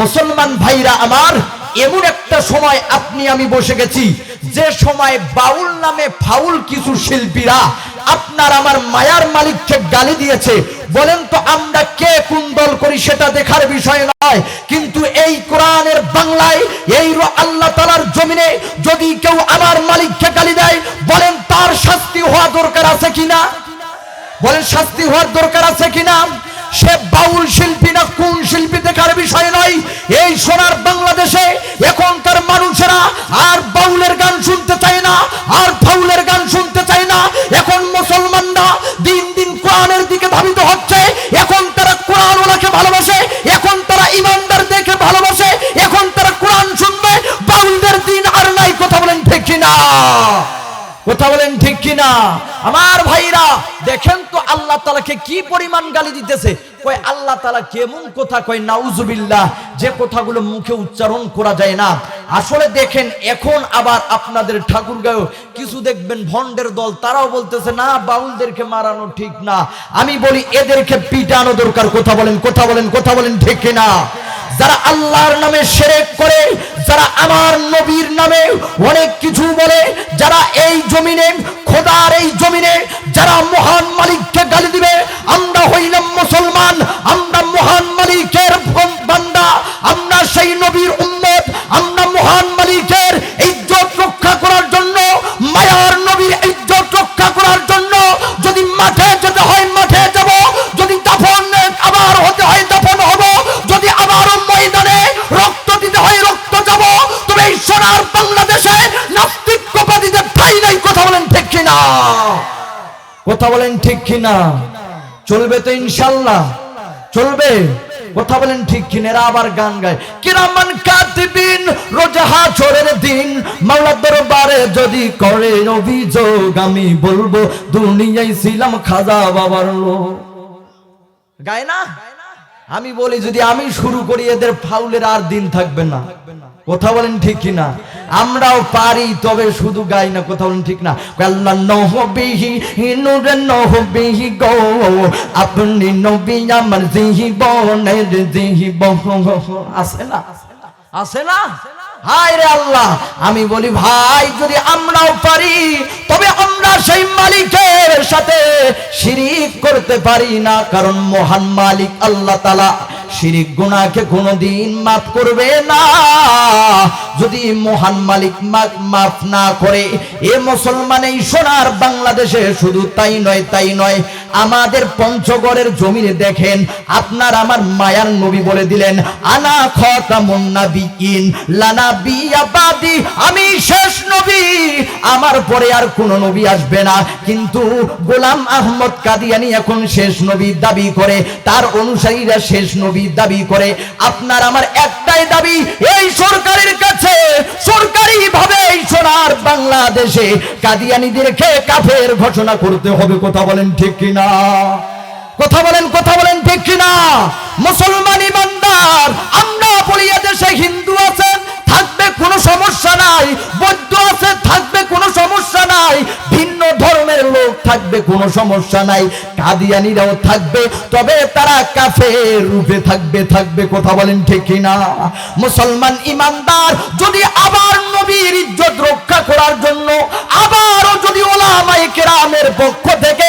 মুসলমান ভাইরা আমার, এমন একটা সময় আপনি, আমি বসে গেছি। যে সময় বাউল নামে ফাউল কিছু শিল্পীরা আপনার আমার মায়ার মালিককে গালি দিয়েছে। বলেন তো, আমরা কে কোন দল করি সেটা দেখার বিষয় নয়। কিন্তু এই কোরআনের বাংলায়, এই আল্লাহ তালার জমিনে যদি কেউ আমার মালিককে গালি দেয়, বলেন তার শাস্তি হওয়া দরকার আছে কিনা? বলেন, শাস্তি হওয়ার দরকার আছে কিনা? সে বাউল শিল্পী না কোন শিল্পী দেখার বিষয় নয়। এই সোনার বাংলাদেশে এখনকার মানুষেরা আর বাউলের গান শুনতে চায় না, আর ফাউলের গান শুনতে চায় না। এখন মুসলমানরা দিন দিন কোরআনের দিকে ধাবিত হচ্ছে। এখন তারা কোরআন ওলাকে ভালোবাসে, এখন তারা ইমানদার দেখে ভালোবাসে, এখন তারা কোরআন শুনবে। বাউলদের দিন আর নাই, কথা বলেন ঠিক কিনা? কথা বলেন ঠিক কিনা? আমার ভাইরা, দেখেন তালাকে কি পরিমাণ গালি দিতেছে? কয় আল্লাহ তালা কেমন কথা? কয়, নাউজুবিল্লাহ, যে কথাগুলো মুখে উচ্চারণ করা যায় না। আসলে দেখেন, এখন আবার আপনাদের ঠাকুর গায়েও কিছু দেখবেন ভন্ডের দল, তারাও বলতেছে, না, বাউলদেরকে মারানো ঠিক না। আমি বলি, এদেরকে পিটানো দরকার। কথা বলেন কথা বলেন কথা বলেন, ঠিক না যারা আল্লাহর নামে সেরেক করে, যারা আমার নবীর নামে অনেক কিছু বলে, যারা এই জমিনে খোদার এই জমিনে যারা মহান মালিককে গালি দিবে, আমরা হইলাম মুসলমান, আমরা মহান মালিকের বান্দা, আমরা সেই নবীর উম্মত, আমরা মহান মালিকের ইজ্জত রক্ষা করার জন্য, মায়ার নবীর ইজ্জত রক্ষা করার জন্য, যদি মাঠে যেতে হয়, মাঠে যাব, যদি দাফন আবার হতে হয়, দাফন হব, যদি আবারও ময়দানে রক্ত দিতে হয়, রক্ত যাব, তবে এই সোনার বাংলাদেশে কিনা কথা বলেন ঠিক কিনা? চলবে তো ইনশাল্লাহ। চলবে। কথা বলেন ঠিক কিনা? আবার গান গায়। কিরামান কাতিবিন রোজাহা দিন। মাওলা দরবারে যদি করে অভিযোগ, আমি বলব, দুনিয়ায় ছিলাম খাজা বাবার গায় না? আমি বলি, যদি আমি শুরু করি, এদের ফাউলের আর দিন থাকবে না। কথা বলেন ঠিক কিনা? আমরাও পারি, তবে শুধু গাই না কথা বলেন ঠিক না। আল্লাহ নহবিহি নূরে নহবিহি গো, আপনি নবী, আমার আছে না? আছে না? হায় রে আল্লাহ, আমি বলি, ভাই, যদি আমরাও পারি, তবে আমরা সেই মালিকের সাথে শিরিক করতে পারি না, কারণ মহান মালিক আল্লাহ তালা শিরিক গুণাকে কোনোদিন মাফ করবে না। যদি মহান মালিক মাফ না করে, এ মুসলমান এই সোনার বাংলাদেশে শুধু তাই নয় তাই নয় আমাদের পঞ্চগড়ের জমিনে দেখেন, আপনার আমার মায়ার নবী বলে দিলেন, আনা খতামুন নাবিয়িন, লানা বিয়াবাদি, আমি শেষ নবী। আমার পরে আর কোন নবী আসবে না, কিন্তু গোলাম আহমদ কাদিয়ানি এখন শেষ নবী দাবি করে, তার অনুসারীরা শেষ নবী দাবি করে, আপনার আমার একটাই দাবি, এই সরকারের কাছে বাংলাদেশে কাদিয়ানিদেরকে কাফের ঘোষণা করতে হবে। কথা বলেন ঠিক কিনা? কথা বলেন কথা বলেন ঠিক কিনা? মুসলমান নাই, ভিন্ন ধর্মের লোক থাকবে, কোনো সমস্যা নাই। কাদিয়ানিরাও থাকবে, তবে তারা কাফের রূপে থাকবে থাকবে, কথা বলেন ঠিক কিনা? মুসলমান ইমানদার, যদি আবার নবীর ইজ্জত রক্ষা করার জন্য, আবারও যদি ওলামায়ে কেরামের পক্ষ থেকে